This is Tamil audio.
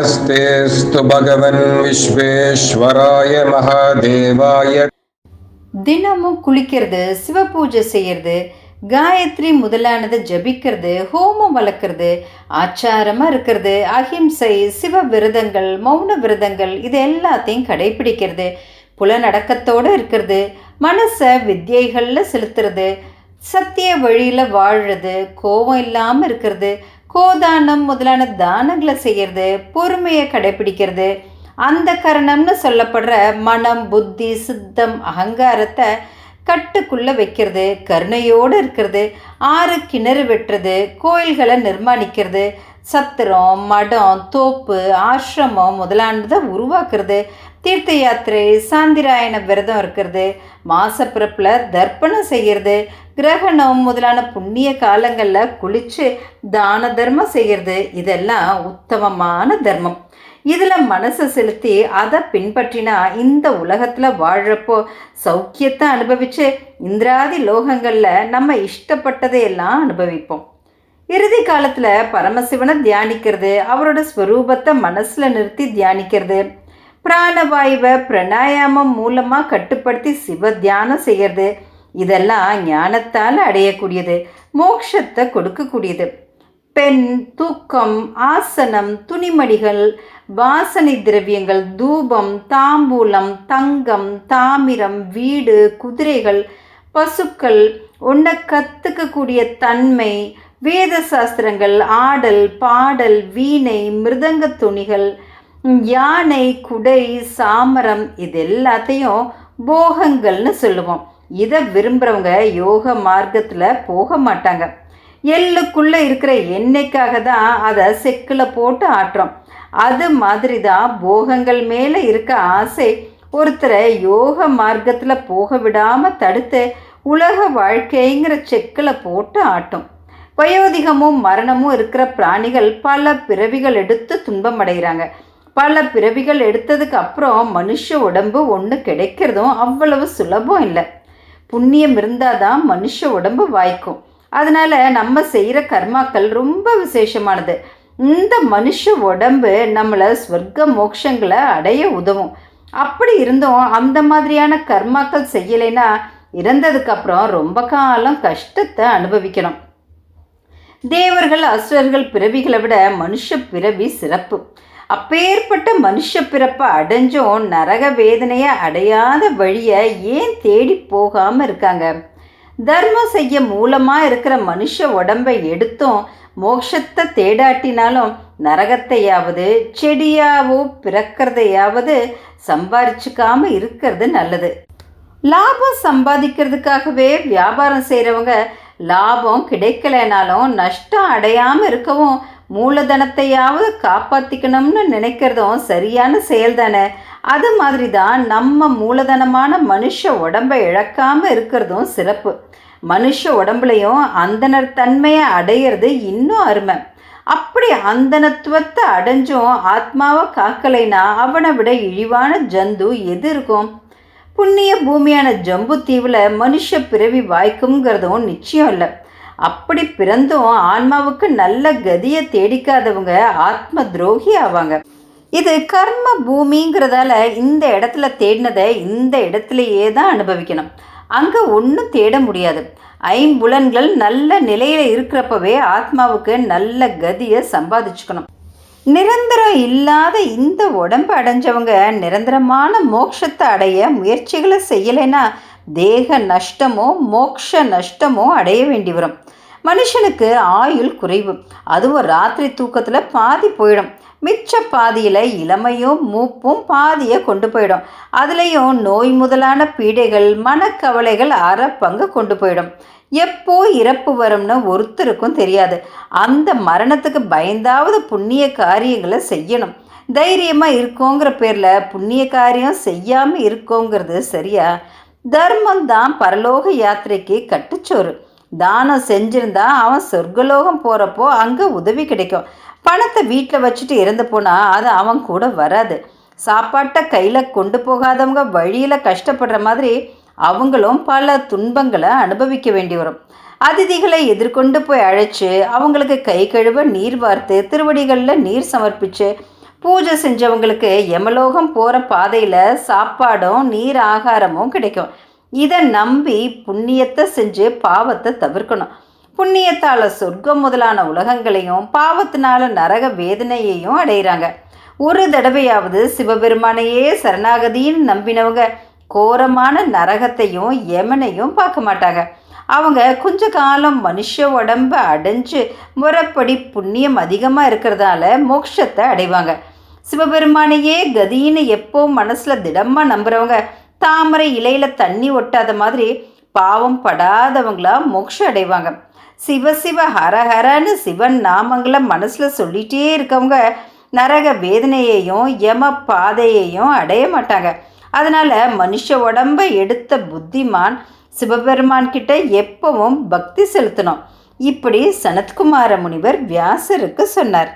நமஸ்தேஸ்து பகவன் விஸ்வேஸ்வராய மகாதேவாய தினமும் குளிக்கிறது சிவபூஜை செய்யறது காயத்ரி முதலானது ஜபிக்கிறது ஹோமம் வளர்க்குறது ஆச்சாரமாக இருக்கிறது அஹிம்சை சிவ விரதங்கள் மௌன விரதங்கள் இது எல்லாத்தையும் கடைபிடிக்கிறது. புலநடக்கத்தோடு இருக்கிறது மனசை வித்தியைகளில் செலுத்துறது சத்திய வழியில் வாழ்கிறது கோபம் இல்லாமல் இருக்கிறது கோதானம் முதலான தானங்களை செய்கிறது பொறுமையை கடைபிடிக்கிறது. அந்த கரணம்னு சொல்லப்படுற மனம் புத்தி சித்தம் அகங்காரத்தை கட்டுக்குள்ளே வைக்கிறது கருணையோடு இருக்கிறது ஆறு கிணறு வெட்டுறது கோயில்களை நிர்மாணிக்கிறது சத்திரம் மடம் தோப்பு ஆசிரமம் முதலானதை உருவாக்குறது தீர்த்த யாத்திரை சாந்திராயண விரதம் இருக்கிறது மாசப்பிறப்பில் தர்ப்பணம் செய்கிறது கிரகணம் முதலான புண்ணிய காலங்களில் குளித்து தான தர்மம் செய்கிறது இதெல்லாம் உத்தமமான தர்மம். இதில் மனசை செலுத்தி அதை பின்பற்றினா இந்த உலகத்தில் வாழ்கிறப்போ சௌக்கியத்தை அனுபவித்து இந்திராதி லோகங்களில் நம்ம இஷ்டப்பட்டதையெல்லாம் அனுபவிப்போம். இறுதி காலத்தில் பரமசிவனை தியானிக்கிறது அவரோட ஸ்வரூபத்தை மனசில் நிறுத்தி தியானிக்கிறது பிராணவாயுவை பிராணாயாமம் மூலமாக கட்டுப்படுத்தி சிவ தியானம் செய்கிறது இதெல்லாம் ஞானத்தால் அடையக்கூடியது. மோட்சத்தை கொடுக்கக்கூடியது. பெண் தூக்கம் ஆசனம் துணிமணிகள் வாசனை திரவியங்கள் தூபம் தாம்பூலம் தங்கம் தாமிரம் வீடு குதிரைகள் பசுக்கள் உன்னை கற்றுக்கக்கூடிய தன்மை வேத சாஸ்திரங்கள் ஆடல் பாடல் வீணை மிருதங்க துணிகள் யானை குடை சாமரம் இது எல்லாத்தையும் போகங்கள்னு சொல்லுவோம். இதை விரும்புகிறவங்க யோக மார்க்கத்தில் போக மாட்டாங்க. எள்ளுக்குள்ளே இருக்கிற எண்ணெய்க்காக தான் அதை செக்கில் போட்டு ஆட்டுறோம். அது மாதிரி தான் போகங்கள் மேலே இருக்க ஆசை ஒருத்தரை யோக மார்க்கத்தில் போக விடாமல் தடுத்து உலக வாழ்க்கைங்கிற செக்கில் போட்டு ஆட்டும். வயோதிகமும் மரணமும் இருக்கிற பிராணிகள் பல பிறவிகள் எடுத்து துன்பம் அடைகிறாங்க பல பிறவிகள் எடுத்ததுக்கு அப்புறம் மனுஷ உடம்பு ஒன்று கிடைக்கிறதும் அவ்வளவு சுலபம் இல்லை. புண்ணியம் இருந்தால் தான் மனுஷ உடம்பு வாய்க்கும். அதனால் நம்ம செய்கிற கர்மாக்கள் ரொம்ப விசேஷமானது. இந்த மனுஷ உடம்பு நம்மளை ஸ்வர்க்க மோட்சங்களை அடைய உதவும். அப்படி இருந்தும் அந்த மாதிரியான கர்மாக்கள் செய்யலைன்னா இறந்ததுக்கப்புறம் ரொம்ப காலம் கஷ்டத்தை அனுபவிக்கணும். தேவர்கள் அசுரர்கள் பிறவிகளை விட மனுஷ பிறவி சிறப்பு. அப்பேற்பட்ட மனுஷ பிறப்பை அடைஞ்சும் நரக வேதனையை அடையாத வழியை ஏன் தேடி போகாமல் இருக்காங்க? தர்மம் செய்ய மூலமாக இருக்கிற மனுஷ உடம்பை எடுத்தும் மோட்சத்தை தேடாட்டினாலும் நரகத்தையாவது செடியாவோ பிறக்கிறதையாவது சம்பாரிச்சுக்காம இருக்கிறது நல்லது. லாபம் சம்பாதிக்கிறதுக்காகவே வியாபாரம் செய்கிறவங்க லாபம் கிடைக்கலைனாலும் நஷ்டம் அடையாமல் இருக்கவும் மூலதனத்தையாவது காப்பாற்றிக்கணும்னு நினைக்கிறதும் சரியான செயல் தானே அது மாதிரி தான் நம்ம மூலதனமான மனுஷ உடம்பை இழக்காமல் இருக்கிறதும் சிறப்பு. மனுஷ உடம்புலையும் அந்தனர் தன்மையை அடையிறது இன்னும் அருமை. அப்படி அந்தனத்துவத்தை அடைஞ்சும் ஆத்மாவை காக்கலைனா அவனை விட இழிவான ஜந்து எது இருக்கும்? புண்ணிய பூமியான ஜம்பு தீவில் மனுஷ பிறவி வாய்க்குங்கிறதும் நிச்சயம் இல்லை. அப்படி பிறந்தும் ஆன்மாவுக்கு நல்ல கதியை தேடிக்காதவங்க ஆத்ம துரோகி ஆவாங்க. இது கர்ம பூமிங்கிறதால இந்த இடத்துல தேடினதை இந்த இடத்துலையே தான் அனுபவிக்கணும். அங்கே ஒன்றும் தேட முடியாது. ஐம்புலன்கள் நல்ல நிலையில் இருக்கிறப்பவே ஆத்மாவுக்கு நல்ல கதியை சம்பாதிச்சுக்கணும். நிரந்தரம் இல்லாத இந்த உடம்பு அடைஞ்சவங்க நிரந்தரமான மோட்சத்தை அடைய முயற்சிகளை செய்யலைன்னா தேக நஷ்டமோ மோக்ஷ நஷ்டமோ அடைய வேண்டி வரும். மனுஷனுக்கு ஆயுள் குறைவு. அதுவும் ராத்திரி தூக்கத்தில் பாதி போயிடும். மிச்ச பாதியில் இளமையும் மூப்பும் பாதியை கொண்டு போயிடும். அதுலேயும் நோய் முதலான பீடைகள் மனக்கவலைகள் அறப்பங்கு பங்கு கொண்டு போயிடும். எப்போ இறப்பு வரும்னு ஒருத்தருக்கும் தெரியாது. அந்த மரணத்துக்கு பயந்தாவது புண்ணிய காரியங்களை செய்யணும். தைரியமாக இருக்கோங்கிற பேரில் புண்ணிய காரியம் செய்யாமல் இருக்கோங்கிறது சரியா? தர்மம் தான் பரலோக யாத்திரைக்கு கட்டுச்சோறு. தானம் செஞ்சிருந்தா அவன் சொர்க்கலோகம் போகிறப்போ அங்கே உதவி கிடைக்கும். பணத்தை வீட்டில் வச்சுட்டு இறந்து போனால் அது அவன் கூட வராது. சாப்பாட்டை கையில் கொண்டு போகாதவங்க வழியில் கஷ்டப்படுற மாதிரி அவங்களும் பல துன்பங்களை அனுபவிக்க வேண்டி வரும். அதிதிகளை எதிர்கொண்டு போய் அழைச்சி அவங்களுக்கு கை கழுவ நீர் வார்த்து திருவடிகளில் நீர் சமர்ப்பித்து பூஜை செஞ்சவங்களுக்கு யமலோகம் போகிற பாதையில் சாப்பாடும் நீர் ஆகாரமும் கிடைக்கும். இதை நம்பி புண்ணியத்தை செஞ்சு பாவத்தை தவிர்க்கணும். புண்ணியத்தால் சொர்க்கம் முதலான உலகங்களையும் பாவத்தினால நரக வேதனையையும் அடைகிறாங்க ஒரு தடவையாவது சிவபெருமானையே சரணாகதின்னு நம்பினவங்க கோரமான நரகத்தையும் யமனையும் பார்க்க மாட்டாங்க. அவங்க கொஞ்ச காலம் மனுஷ உடம்ப அடைஞ்சு முறைப்படி புண்ணியம் அதிகமாக இருக்கிறதால மோட்சத்தை அடைவாங்க. சிவபெருமானையே கதின்னு எப்போ மனசில் திடமாக நம்புகிறவங்க தாமரை இலையில் தண்ணி ஒட்டாத மாதிரி பாவம் படாதவங்களா மோட்சம் அடைவாங்க. சிவ சிவ ஹரஹரன்னு சிவன் நாமங்களை மனசில் சொல்லிகிட்டே இருக்கவங்க நரக வேதனையையும் யம பாதையையும் அடைய மாட்டாங்க. அதனால் மனுஷ உடம்பை எடுத்த புத்திமான் சிவபெருமான் கிட்ட எப்பவும் பக்தி செலுத்தணும். இப்படி சனத்குமார முனிவர் வியாசருக்கு சொன்னார்.